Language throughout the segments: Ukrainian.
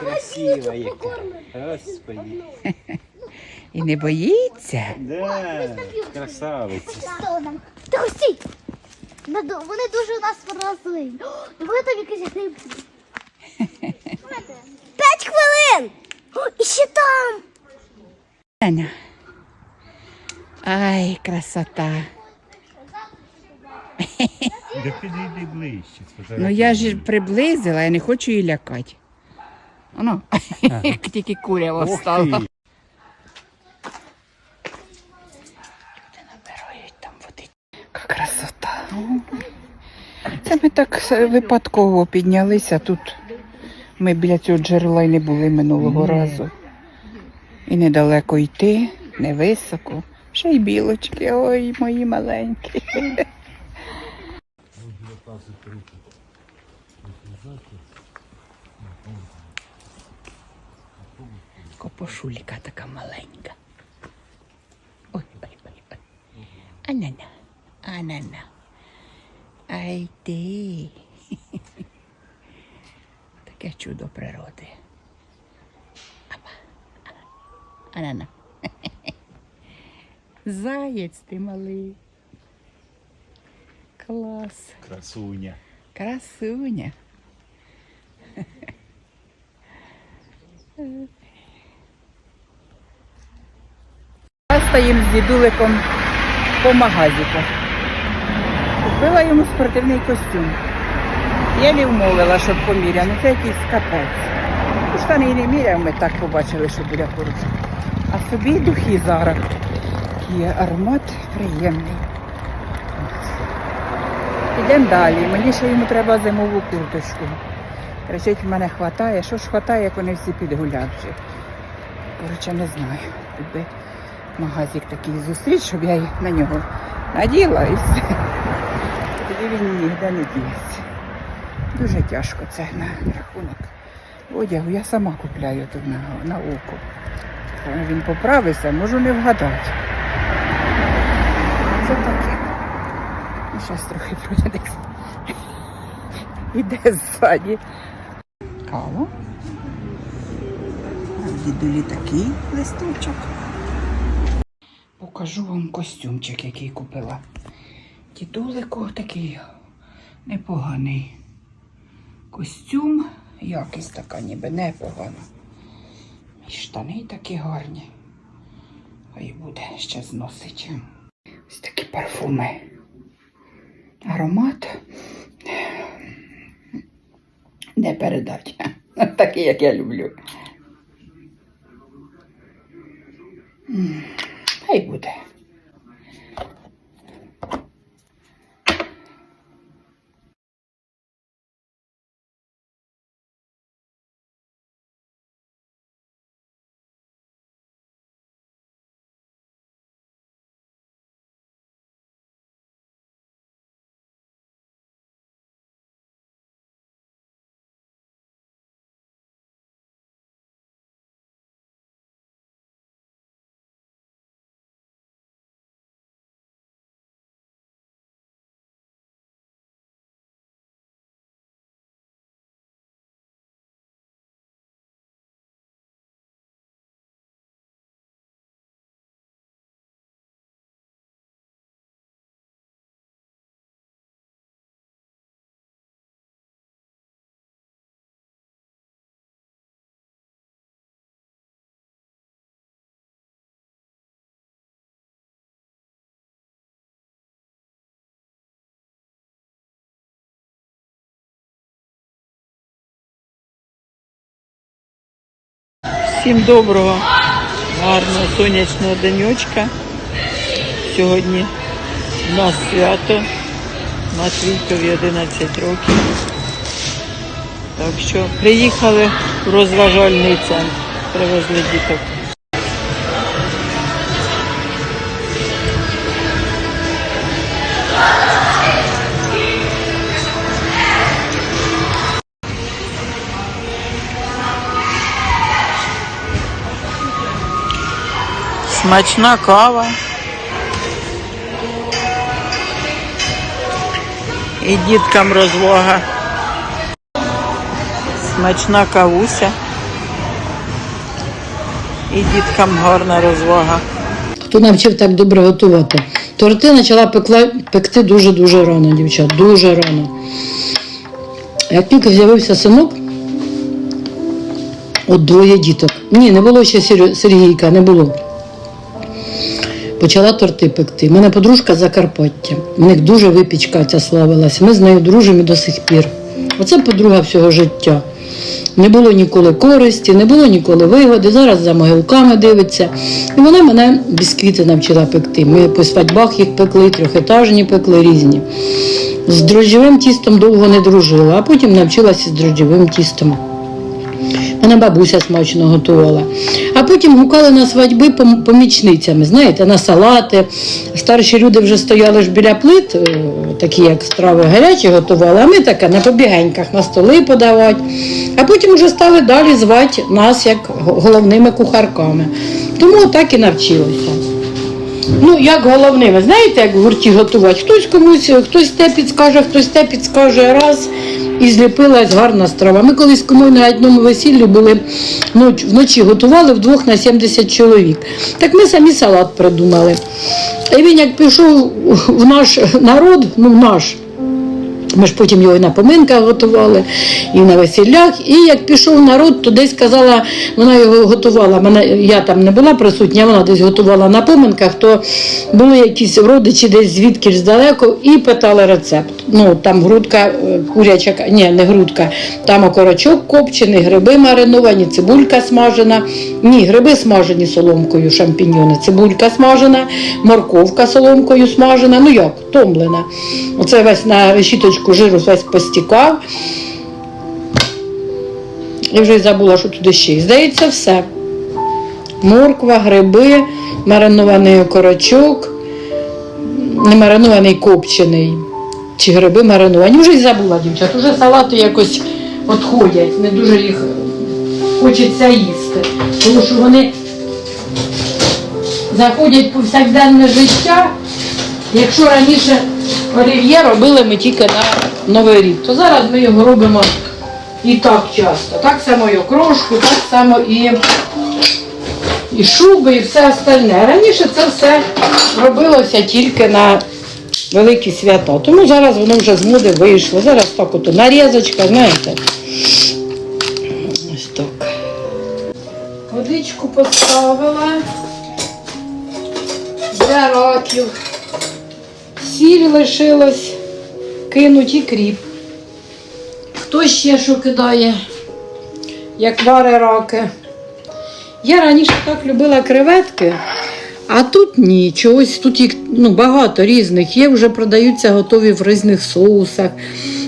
Красива яка. Господи. І не боїться. Да, красавиця. Та! Вони дуже у нас вразливі. Диви там якийсь гриб. П'ять хвилин! О, І ще там! Аня. Ай, красота. Да підійди ближче. Ну я ж приблизила, я не хочу її лякати. Воно, як тільки курява встала. Люди набирають там води. Яка красота. Це ми так випадково піднялися тут. Ми біля цього джерела й не були минулого разу. І недалеко йти, не високо. Ще й білочки, ой, мої маленькі. Копошулька така маленька. Ой, ой, ой, ой. Анана, анана. Ай ти. Таке чудо природи. Апа. Анана. Заєць ти малий. Клас. Красуня. Красуня. Стоїм з дідуликом по магазику. Купила йому спортивний костюм. Я не вмовила, щоб поміряв, ну це якийсь капець. Ну, Штани і не міряв, ми так побачили, що буде поруч. А собі духи зараз. Такий аромат приємний. Ідемо далі. Мені ще йому треба зимову курточку. Кричить, в мене хватає. Що ж хватає, як вони всі підгулявши. Коротше, не знаю. Магазик такий зустріч, щоб я на нього наділа і все. Тоді він ніде не діється. Дуже тяжко це на рахунок одягу. Я сама купляю тут на, на око. Він поправився, можу не вгадати. Це таке. Ну, Зараз трохи пройдеться. Іде ззаді. Кава. Дідулі такий листочок. Покажу вам костюмчик, який купила. Дідулику такий непоганий костюм. Якість така ніби непогана. І штани такі гарні. Хай буде ще зносить. Ось такі парфуми. Аромат не передать. Такий, як я люблю. Хай буде. Всім доброго, гарного сонячного денечка. Сьогодні у нас свято. Матвійкові 11 років. Так що приїхали в розважальний центр. Привезли діток. Смачна кава. І діткам розвага. Смачна кавуся. І діткам гарна розвага. Хто навчив так добре готувати? Торти почала пекти дуже-дуже рано, дівчат, дуже рано. Як тільки з'явився синок, от двоє діток. Ні, не було ще Сергійка, не було. Почала торти пекти. У мене подружка Закарпаття. У них дуже випічка ця славилася. Ми з нею дружимо до сих пір. Оце подруга всього життя. Не було ніколи користі, не було ніколи вигоди. Зараз за могилками дивиться. І вона мене бісквіти навчила пекти. Ми по свадьбах їх пекли, трьохетажні пекли різні. З дрожжєвим тістом довго не дружила, а потім навчилася з дрожжєвим тістом. Мене бабуся смачно готувала. А потім гукали на свадьби помічницями, знаєте, на салати. Старші люди вже стояли ж біля плит, е, такі як страви гарячі готували, а ми таке на побігеньках на столи подавати. А потім вже стали далі звати нас як головними кухарками. Тому так і навчилися. Ну, як головними, знаєте, як в гурті готувати? Хтось комусь, хтось те підскаже, хтось те підскаже раз. І зліпилась гарна страва. Ми колись кому на одному весіллі були ноч, вночі готували вдвох на 70 чоловік. Так ми самі салат придумали. І він як пішов в наш народ, ну в наш, ми ж потім його і на поминках готували, і на весіллях. І як пішов народ, то десь казала, вона його готувала. Мене, я там не була присутня, вона десь готувала на поминках, то були якісь родичі десь звідки ж далеко і питали рецепт. Ну, там грудка, е, куряча, ні, не грудка, там окорочок копчений, гриби мариновані, цибулька смажена. Ні, гриби смажені соломкою, шампіньйони, цибулька смажена, морковка соломкою смажена. Ну як, томлена. Оце весь на решіточку жиру весь постікав. Я вже й забула, що туди ще. Здається, все. Морква, гриби, маринований окорочок, не маринований копчений. Чи гриби мариновані. Вже й забула, дівчат. Уже салати якось відходять. Не дуже їх хочеться їсти. Тому що вони заходять в повсякденне життя. Якщо раніше олів'є робили ми тільки на Новий рік, то зараз ми його робимо і так часто. Так само і окрошку, так само і, і шуби, і все остальне. Раніше це все робилося тільки на великі свята. Тому зараз воно вже з моди вийшло. Зараз так ото нарізочка, знаєте. Ось так. Водичку поставила для раків. Сіль лишилось, кинуть і кріп. Хто ще що кидає, як вари раки? Я раніше так любила креветки, а тут ні. Чогось тут їх ну, багато різних. Є вже продаються готові в різних соусах.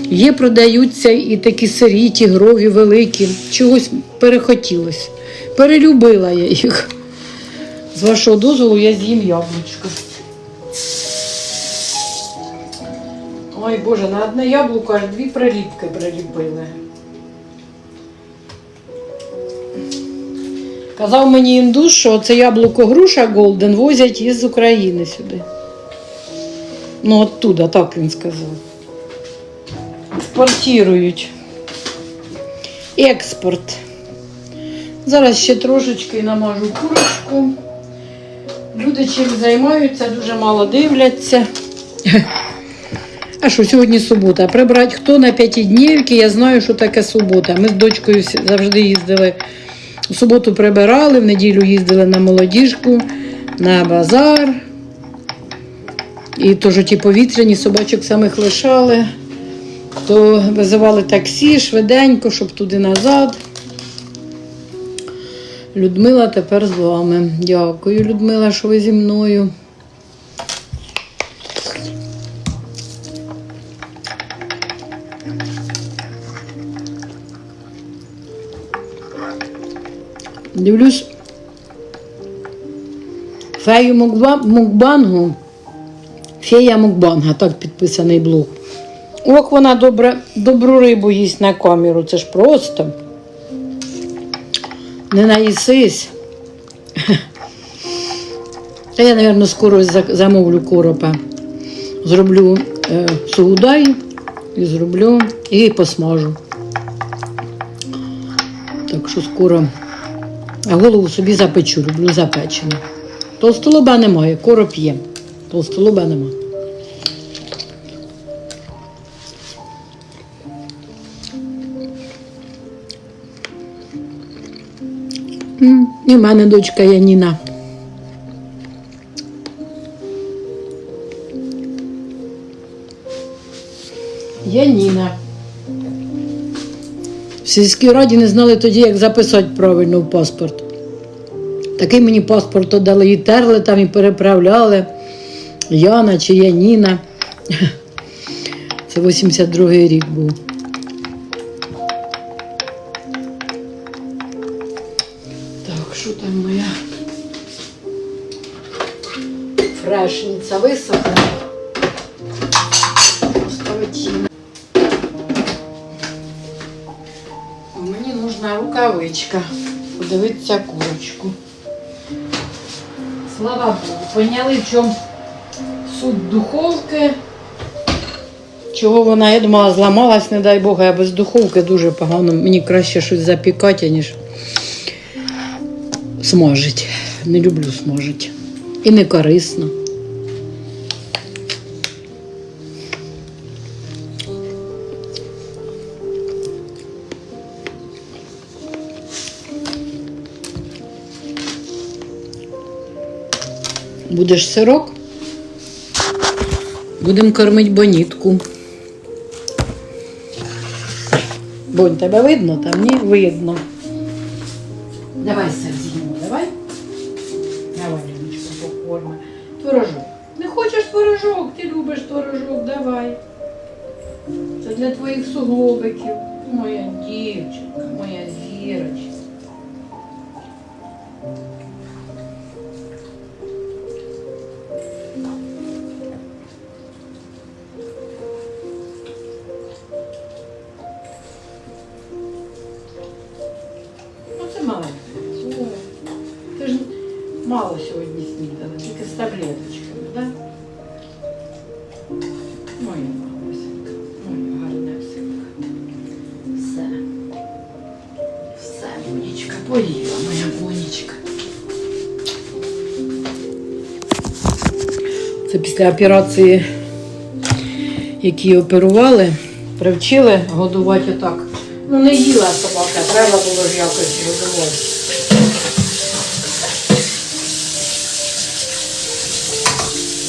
Є продаються і такі сирі, тігрові, великі. Чогось перехотілось. Перелюбила я їх. З вашого дозволу я з'їм яблучко. Ой Боже, на одне яблуко аж дві приліпки приліпили. Казав мені індус, що це яблуко груша Голден возять із України сюди. Ну, оттуда, так він сказав. Експортують. Експорт. Зараз ще трошечки намажу курочку. Люди чим займаються, дуже мало дивляться. А що сьогодні субота? Прибрати хто на п'ятиднівки, я знаю, що таке субота. Ми з дочкою завжди їздили. У суботу прибирали, в неділю їздили на молодіжку, на базар. І теж ті повітряні собачок самих лишали, то визивали таксі швиденько, щоб туди назад. Людмила тепер з вами. Дякую, Людмила, що ви зі мною. Дивлюсь фею Мукба- Мукбангу. Фея Мукбанга, так підписаний блог. Ох, вона добре, добру рибу їсть на камеру. Це ж просто. Не наїсись. Та я, мабуть, скоро замовлю коропа. Зроблю е, сугудай і зроблю і посмажу. Так що скоро а голову собі запечу, люблю запечену. Толстолоба немає, короб є. Толстолоба нема. І в мене дочка Яніна. Яніна. Сільській раді не знали тоді, як записати правильно в паспорт. Такий мені паспорт дали, і терли там, і переправляли. Яна чи Яніна. Це 82-й рік був. Так, що там моя фрешниця висохне. Рукавичка. Подивитися курочку. Слава Богу, поняли, в чому суть духовки. Чого вона, я думала, зламалась, не дай Бог, а без духовки дуже погано. Мені краще щось запікати, ніж смажить. Не люблю смажити. І не корисно. Будеш сирок? Будемо кормити бонітку. Бонь, тебе видно там? Ні? Видно. Давай сир з'їмо, давай. Давай, Леночка, покорми. Творожок. Не хочеш творожок, ти любиш творожок, давай. Це для твоїх суглобиків. Моя Це після операції, які оперували, привчили годувати отак. Ну, не їла собака, треба було ж якось годувати.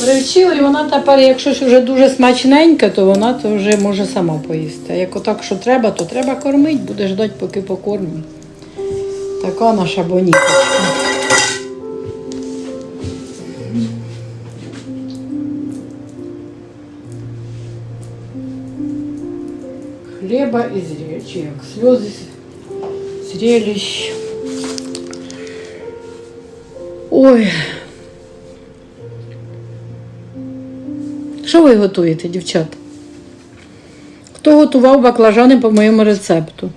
Привчили, і вона тепер, якщо вже дуже смачненька, то вона то вже може сама поїсти. А як отак, що треба, то треба кормити, буде ждати, поки покормить. Така наша боніточка. Хлеба і зречек, сльози зрелищ. Ой. Що ви готуєте, дівчата? Хто готував баклажани по моєму рецепту?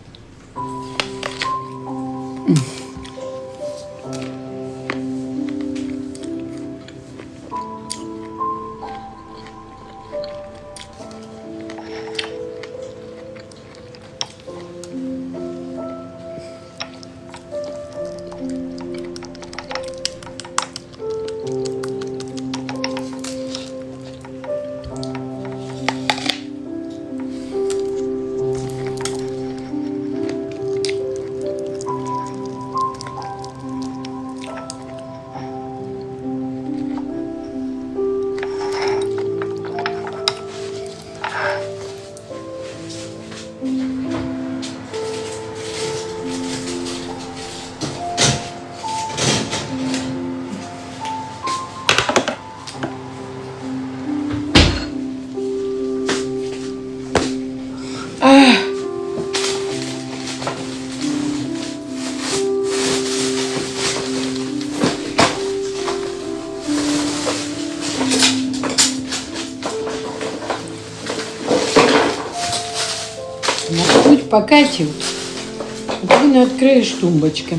Пакетів. Ти не відкриєш тумбочки.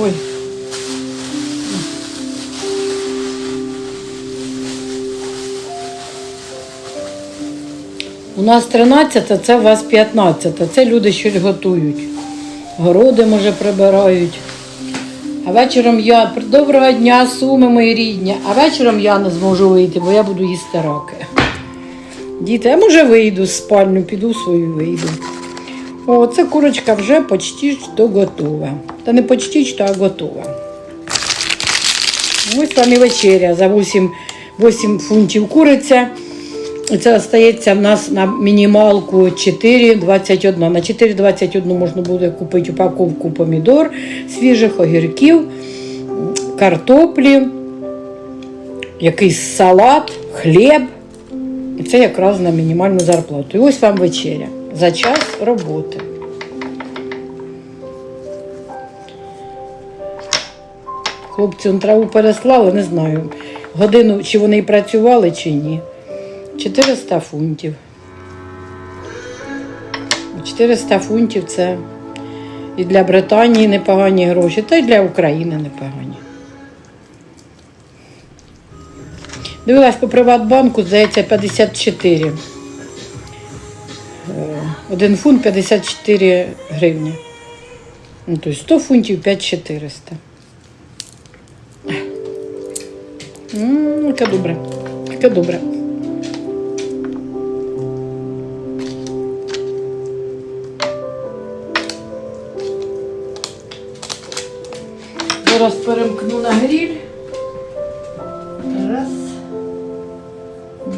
Ой. У нас 13, це у вас 15. Це люди щось готують. Городи, може, прибирають. А вечором я доброго дня, суми мої рідні. А вечором я не зможу вийти, бо я буду їсти раки. Діти, я може вийду з спальню, піду свою вийду. О, це курочка вже почти що готова. Та не почти що, а готова. Ось там і вечеря за 8, 8 фунтів куриця. Це остається в нас на мінімалку 4,21. На 4,21 можна буде купити упаковку помідор, свіжих огірків, картоплі, якийсь салат, хліб. І це якраз на мінімальну зарплату. І ось вам вечеря за час роботи. Хлопці он траву переслали, не знаю. Годину, чи вони і працювали, чи ні. 400 фунтів. 400 фунтів це і для Британії непогані гроші, та й для України непогані. Дивилась по Приватбанку, здається, 54. Е, Один фунт 54 гривні. Ну, тобто 100 фунтів 5400. Ммм, яке добре. Яке добре. Зараз перемкну на гріль.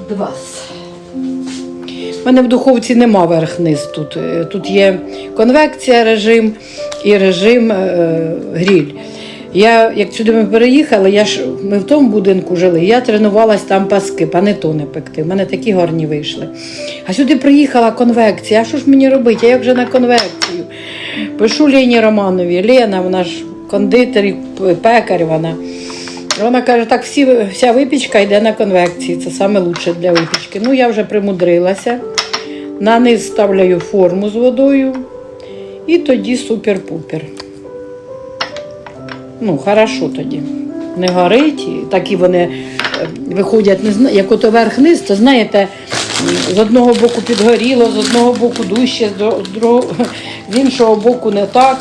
Два. У мене в духовці нема верх-низ тут. Е, Тут є конвекція режим і режим е, гріль. Я, як сюди ми переїхали, я ж, ми в тому будинку жили, я тренувалась там паски, панетони пекти. У мене такі гарні вийшли. А сюди приїхала конвекція. А що ж мені робити? Я як вже на конвекцію. Пишу Лені Романові. Лена, вона ж кондитер, пекар вона. Вона каже, так всі, вся випічка йде на конвекції. Це саме лучше для випічки. Ну, я вже примудрилася. На низ ставляю форму з водою. І тоді супер-пупер. Ну, хорошо тоді. Не горить. Такі вони е, виходять, як ото верх-низ, то знаєте, з одного боку підгоріло, з одного боку дужче, з другого, з іншого боку не так.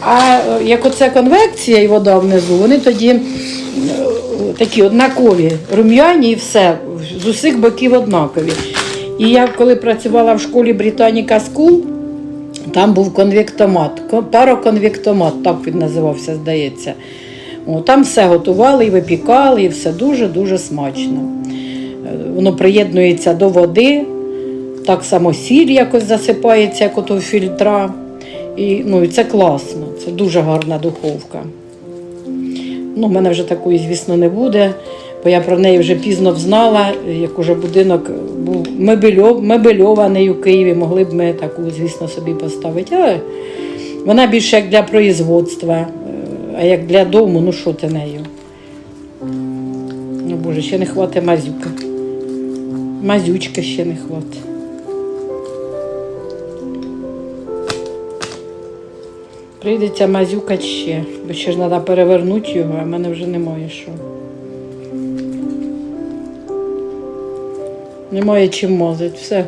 А е, як оце конвекція і вода внизу, вони тоді такі однакові, рум'яні і все, з усіх боків однакові. І я коли працювала в школі Britannica School, там був конвектомат, ко- пароконвектомат, так він називався, здається. О, там все готували і випікали, і все дуже-дуже смачно. Е, Воно приєднується до води, так само сіль якось засипається, як в фільтра. І, ну, і це класно, це дуже гарна духовка. Ну, в мене вже такої, звісно, не буде, бо я про неї вже пізно взнала, як уже будинок був мебельований у Києві, могли б ми таку, звісно, собі поставити. Але вона більше як для производства, е, а як для дому, ну що ти нею? Ну, Боже, ще не хватить мазюка. Мазючка ще не хватить. Прийдеться мазюкати ще, бо ще ж треба перевернути його, а в мене вже немає що. Немає чим мазати, все.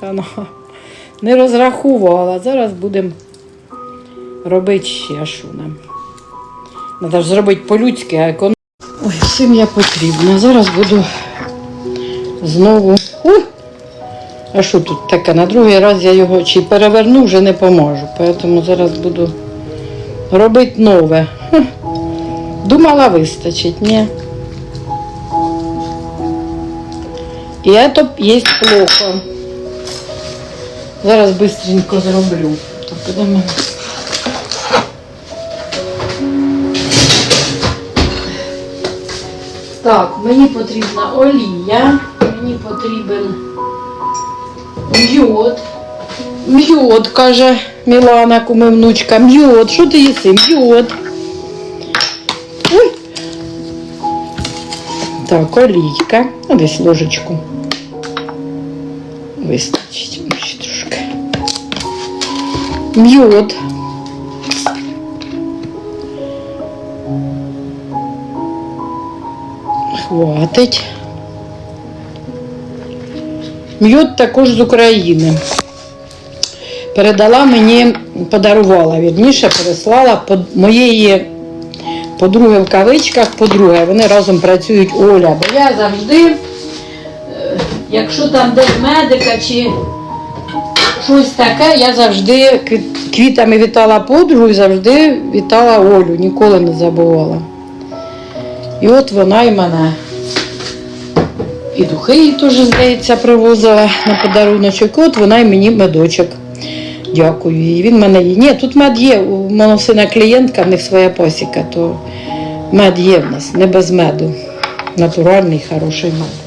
Хана. Не розраховувала. Зараз будемо робити ще що нам. Треба ж зробити по-людськи, а економ. Ой, всім я потрібна. Зараз буду знову. Ух! А що тут таке? На другий раз я його чи переверну, вже не поможу. Тому зараз буду робити нове. Хм. Думала, вистачить, ні. І це є плохо. Зараз швидко зроблю. То буде в мене. Так, мені потрібна олія, мені потрібен м'йод. М'йод, каже Мілана, куми внучка. М'йод, що ти їси? М'йод. Так, олійка. Ну, Десь ложечку. Вистачить. Ну, Ще трошки. М'йод. Хватить. М'йод також з України. Передала мені, подарувала, вірніше, переслала под моєї подруги в кавичках, подруги. Вони разом працюють Оля. Бо я завжди, е, якщо там десь медика чи щось таке, я завжди квітами вітала подругу і завжди вітала Олю, ніколи не забувала. І от вона і мене. І духи їй теж, здається, привозила на подаруночок. От вона і мені медочок. Дякую. І він мене є. Ні, тут мед є. У мене сина клієнтка, в них своя посіка, то мед є в нас, не без меду. Натуральний, хороший мед.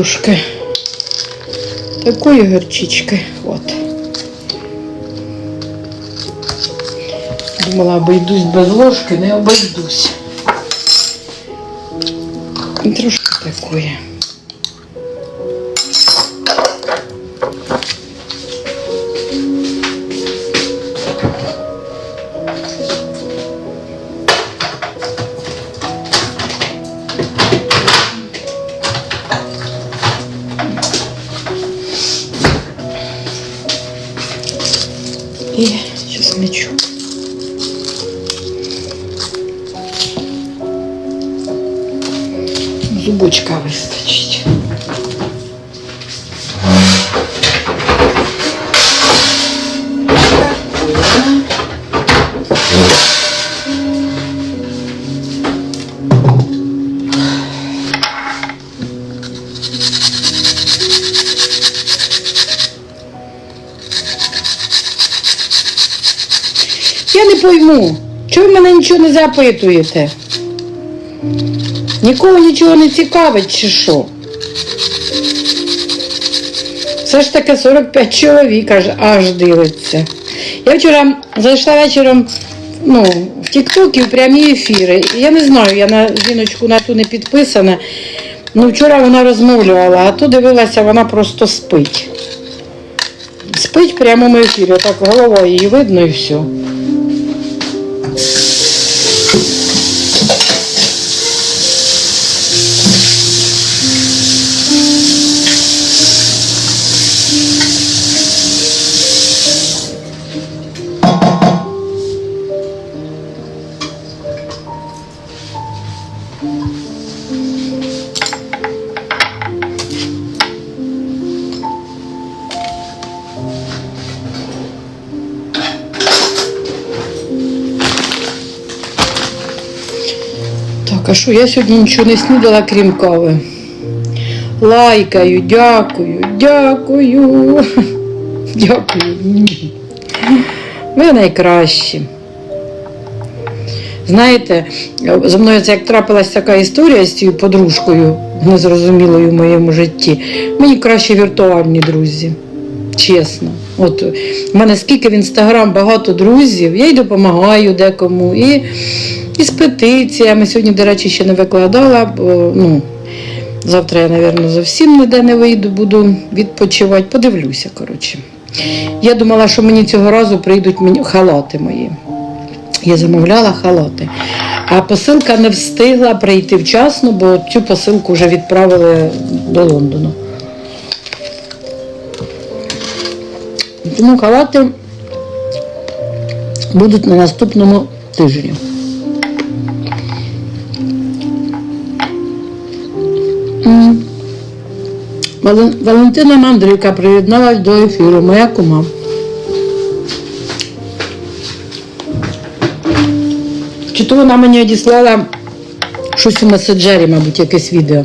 Трошки такої горчички. От. Думала, обійдусь без ложки, не обійдусь. Трошки такої. І чесничок. Зубочка вистачить. Не пойму, чого ви мене нічого не запитуєте? Нікого нічого не цікавить, чи що? Все ж таки 45 чоловік аж, аж дивиться. Я вчора зайшла вечором ну, в Тік-Ток і в прямі ефіри. Я не знаю, я на жіночку на ту не підписана. Ну, вчора вона розмовляла, а то дивилася, вона просто спить. Спить в прямому ефірі, так голова її видно і все. Peace. Що, я сьогодні нічого не снідала, крім кави. Лайкаю, дякую, дякую. Дякую. Ви найкращі. Знаєте, зі мною це як трапилась така історія з цією подружкою, незрозумілою в моєму житті. Мені краще віртуальні друзі. Чесно. От в мене скільки в інстаграм багато друзів, я й допомагаю декому. І, і з петиціями. Сьогодні, до речі, ще не викладала, бо ну, завтра я, мабуть, зовсім ніде не вийду, буду відпочивати. Подивлюся, коротше. Я думала, що мені цього разу прийдуть мені халати мої. Я замовляла халати. А посилка не встигла прийти вчасно, бо цю посилку вже відправили до Лондону. Тому халати будуть на наступному тижні. Валентина Мандрівка приєдналась до ефіру, моя кума. Чи то вона мені одіслала щось у меседжері, мабуть, якесь відео.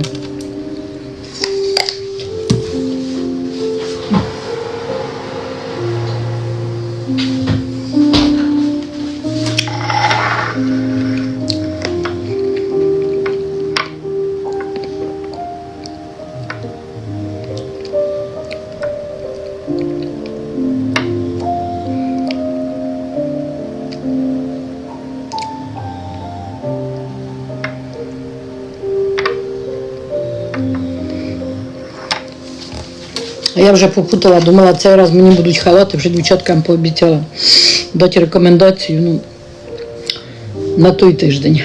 А я вже попутала, думала, цей раз мені будуть халати, вже дівчаткам пообіцяла дати рекомендацію ну, на той тиждень.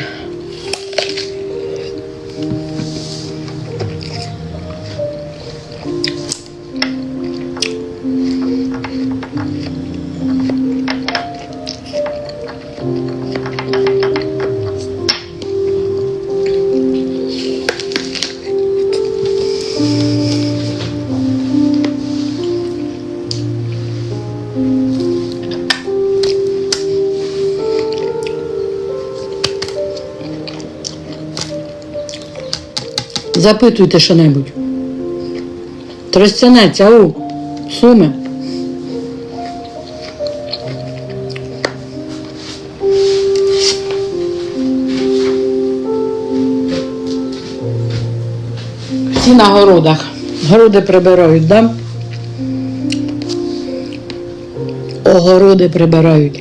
Запитуйте що-небудь. Тростянець, ау, суми. Всі на городах. Городи прибирають, да? Огороди прибирають.